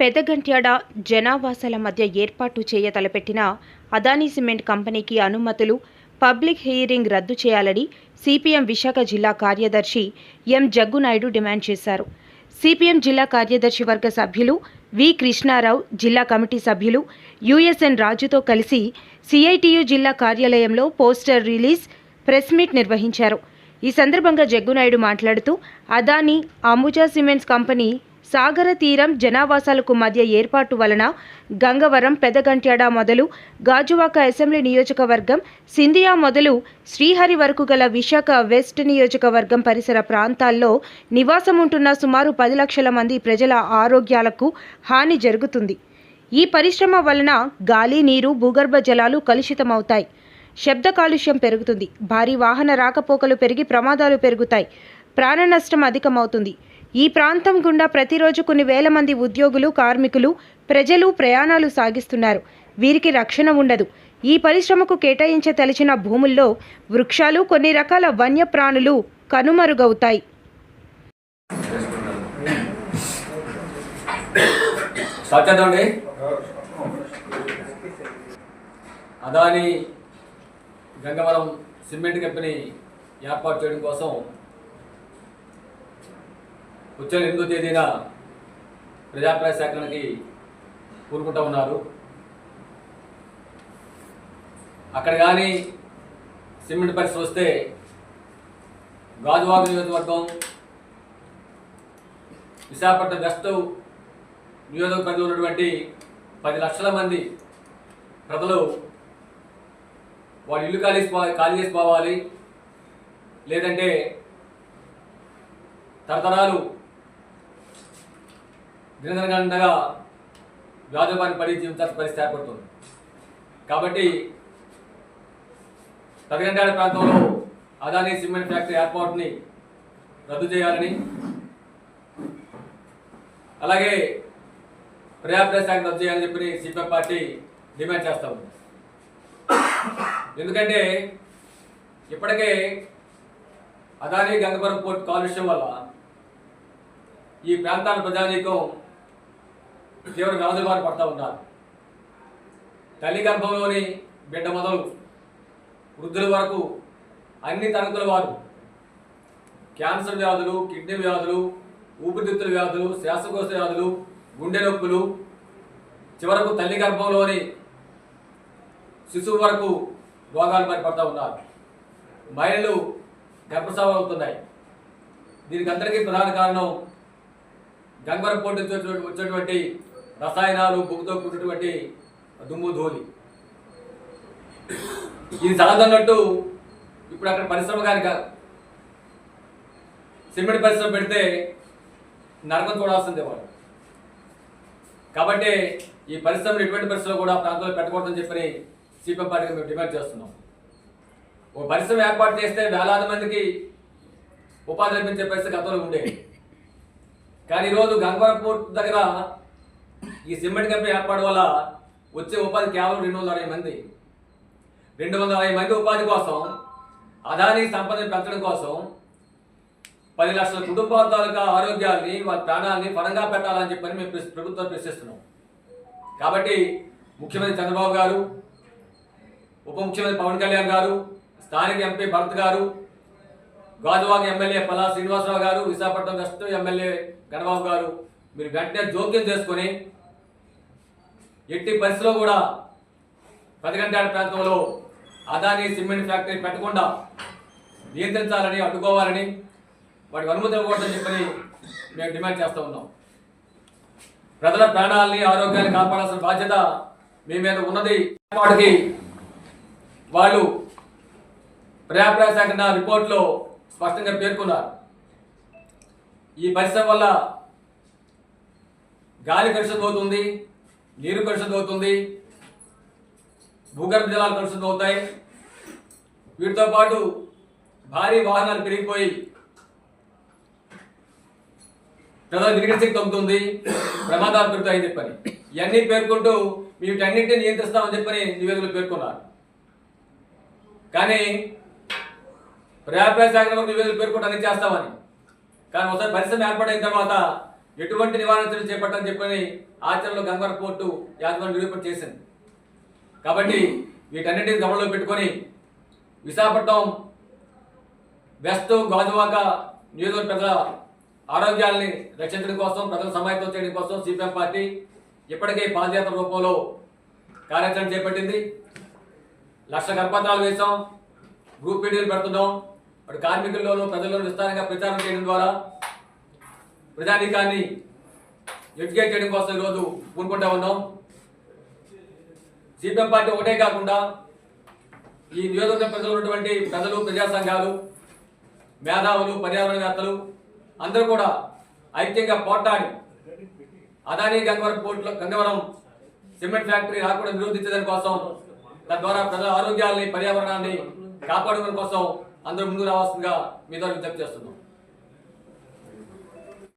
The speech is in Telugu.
పెదగంట్యాడ జనావాసాల మధ్య ఏర్పాటు చేయ తలపెట్టిన అదానీ సిమెంట్ కంపెనీకి అనుమతులు పబ్లిక్ హియరింగ్ రద్దు చేయాలని సిపిఎం విశాఖ జిల్లా కార్యదర్శి ఎం జగ్గునాయుడు డిమాండ్ చేశారు. సిపిఎం జిల్లా కార్యదర్శి వర్గ సభ్యులు వి కృష్ణారావు జిల్లా కమిటీ సభ్యులు యుఎస్ఎన్ రాజుతో కలిసి సిఐటియు జిల్లా కార్యాలయంలో పోస్టర్ రిలీజ్ ప్రెస్ మీట్ నిర్వహించారు. ఈ సందర్భంగా జగ్గునాయుడు మాట్లాడుతూ అదానీ అంబుజా సిమెంట్స్ కంపెనీ సాగర తీరం జనావాసాలకు మధ్య ఏర్పాటు వలన గంగవరం పెదగంట్యాడ మొదలు గాజువాక అసెంబ్లీ నియోజకవర్గం సింధియా మొదలు శ్రీహరి వరకు గల విశాఖ వెస్ట్ నియోజకవర్గం పరిసర ప్రాంతాల్లో నివాసం ఉంటున్న సుమారు పది లక్షల మంది ప్రజల ఆరోగ్యాలకు హాని జరుగుతుంది. ఈ పరిశ్రమ వలన గాలి నీరు భూగర్భ జలాలు కలుషితమవుతాయి. శబ్ద కాలుష్యం పెరుగుతుంది. భారీ వాహన రాకపోకలు పెరిగి ప్రమాదాలు పెరుగుతాయి. ప్రాణ నష్టం అధికమవుతుంది. ఈ ప్రాంతం గుండా ప్రతిరోజు కొన్ని వేల మంది ఉద్యోగులు కార్మికులు ప్రజలు ప్రయాణాలు సాగిస్తున్నారు. వీరికి రక్షణ ఉండదు. ఈ పరిశ్రమకు కేటాయించతలిచిన భూముల్లో వృక్షాలు కొన్ని రకాల వన్యప్రాణులు కనుమరుగవుతాయి. అదాని గంగవరం సిమెంట్ కంపెనీ ఏర్పాటు చేయడం కోసం వచ్చే ఎనిమిదో తేదీన ప్రజాప్రాయ సేకరణకి కూరుకుంటా ఉన్నారు. అక్కడ కానీ సిమెంట్ పరిస్థితి వస్తే గాజువాక నియోజకవర్గం విశాఖపట్నం వెస్ట్ నియోజకవర్గంలో ఉన్నటువంటి పది లక్షల మంది ప్రజలు వాళ్ళు ఇల్లు ఖాళీ ఖాళీ చేసి పోవాలి. లేదంటే తరతరాలు దినదనగండగా వ్యాధుబారిన పడి జీవించాల్సిన పరిస్థితి ఏర్పడుతుంది. కాబట్టి తదిగంటాడ ప్రాంతంలో అదానీ సిమెంట్ ఫ్యాక్టరీ ఏర్పాటుని రద్దు చేయాలని అలాగే ప్రజాప్రదేశ్ శాఖ రద్దు చేయాలని చెప్పి సిపిఎం పార్టీ డిమాండ్ చేస్తా ఉంది. ఎందుకంటే ఇప్పటికే అదానీ గంగపురం పోర్ట్ కాలుష్యం వల్ల ఈ ప్రాంతాల ప్రజానీకం తీవ్ర వ్యాధుల బారి పడతా ఉన్నారు. తల్లి గర్భంలోని బిడ్డ మొదలు వృద్ధుల వరకు అన్ని తరగతుల వారు క్యాన్సర్ వ్యాధులు కిడ్నీ వ్యాధులు ఊపిరితిత్తుల వ్యాధులు శ్వాసకోశ వ్యాధులు గుండె నొప్పులు చివరకు తల్లి గర్భంలోని శిశువు వరకు రోగాలు పడిపడతా ఉన్నారు. మహిళలు గర్భసావం అవుతున్నాయి. దీనికి అందరికీ ప్రధాన కారణం గంగవరం పోటీ వచ్చినటువంటి రసాయనాలు బొగ్గుతో కూడినటువంటి దుమ్ము ధూళి ఇది చాలదన్నట్టు ఇప్పుడు అక్కడ పరిశ్రమ కానీ సిమెంట్ పరిశ్రమ పెడితే నరకం చూడాల్సిందే వాళ్ళు. కాబట్టి ఈ పరిశ్రమలు ఎటువంటి పరిశ్రమ కూడా ప్రాంతంలో పెట్టకూడదని చెప్పని సిపిఎం పార్టీగా మేము డిమాండ్ చేస్తున్నాం. ఓ పరిశ్రమ ఏర్పాటు చేస్తే వేలాది మందికి ఉపాధి లభించే పరిస్థితి గతంలో ఉండేది కానీ ఈరోజు గంగవరపూర్ దగ్గర ఈ సిమెంట్ కంపెనీ ఏర్పాటు వల్ల వచ్చే ఉపాధి కేవలం రెండు వందల అరవై మంది. రెండు వందల అరవై మంది ఉపాధి కోసం అదానీ సంపదని పెంచడం కోసం పది లక్షల కుటుంబాల తాలూకా ఆరోగ్యాన్ని వాళ్ళ ప్రాణాన్ని పరంగా పెట్టాలని చెప్పని మేము ప్రభుత్వం ప్రశ్నిస్తున్నాం. కాబట్టి ముఖ్యమంత్రి చంద్రబాబు గారు ఉప ముఖ్యమంత్రి పవన్ కళ్యాణ్ గారు స్థానిక ఎంపీ భరత్ గారు గాజువాక ఎమ్మెల్యే పల్లా శ్రీనివాసరావు గారు విశాఖపట్నం వెస్ట్ ఎమ్మెల్యే గణబాబు గారు మీరు వెంటనే జోక్యం చేసుకొని ఎట్టి పరిస్థితిలో కూడా పదిగంటాడ ప్రాంతంలో అదానీ సిమెంట్ ఫ్యాక్టరీ పెట్టకుండా నియంత్రించాలని అడ్డుకోవాలని వాటికి అనుమతి ఇవ్వకూడదని చెప్పని మేము డిమాండ్ చేస్తూ ఉన్నాం. ప్రజల ప్రాణాలని ఆరోగ్యాన్ని కాపాడాల్సిన బాధ్యత మీ మీద ఉన్నది. వాటికి వాళ్ళు ప్రజాప్రాయ శాఖ రిపోర్ట్లో స్పష్టంగా పేర్కొన్నారు. ఈ పరిశ్రమ వల్ల గాలి కలుషితం అవుతుంది నీరు కలుషితం అవుతుంది భూగర్భ జలాలు కలుషితం అవుతాయి వీటితో పాటు భారీ వాహనాలు పెరిగిపోయి ప్రజల నిగడిశక్తి తగ్గుతుంది. ప్రమాదాలు పెరుగుతాయని చెప్పని. ఇవన్నీ పేర్కొంటూ వీటన్నింటినీ నియంత్రిస్తామని చెప్పని నివేదికలు పేర్కొన్నారు. కానీ పర్యావరణ శాఖ నివేదికలు పేర్కొంటే అన్ని చేస్తామని. కానీ ఒకసారి పరిశ్రమ ఏర్పడిన తర్వాత ఎటువంటి నివారణ చర్యలు చేపట్టని చెప్పని ఆచరణలో గంగవరం పోర్టు యాజమాన్యం నిరూపణ చేసింది. కాబట్టి వీటన్నిటిని గమనంలో పెట్టుకొని విశాఖపట్నం వెస్ట్ గాజువాక నియోజకవర్గ ప్రజల ఆరోగ్యాల్ని రక్షించడం కోసం ప్రజల సమాయత్తం చేయడం కోసం సిపిఎం పార్టీ ఇప్పటికే పాదయాత్ర రూపంలో కార్యాచరణ చేపట్టింది. లక్ష కరపత్రాలు వేసాం గ్రూప్ మీటింగ్లు పెడుతున్నాం. అటు కార్మికుల్లోనూ ప్రజల్లోనూ విస్తారంగా ప్రచారం చేయడం ద్వారా ప్రజానీకాన్ని ఎడ్యుకేట్ చేయడం కోసం ఈరోజు పూనుకుంటా ఉన్నాం. సిపిఎం పార్టీ ఒకటే కాకుండా ఈ నియోజకవర్గ ప్రజలు ఉన్నటువంటి ప్రజలు ప్రజా సంఘాలు మేధావులు పర్యావరణవేత్తలు అందరూ కూడా ఐక్యంగా పోట్లాడి అదానీ గంగవరం పోర్టులో గంగవరం సిమెంట్ ఫ్యాక్టరీ రాకుండా నిరోధించడం కోసం తద్వారా ప్రజల ఆరోగ్యాల్ని పర్యావరణాన్ని కాపాడుకోవడం కోసం అందరూ ముందుకు రావాల్సిందిగా మీ ద్వారా విజ్ఞప్తి చేస్తున్నాం.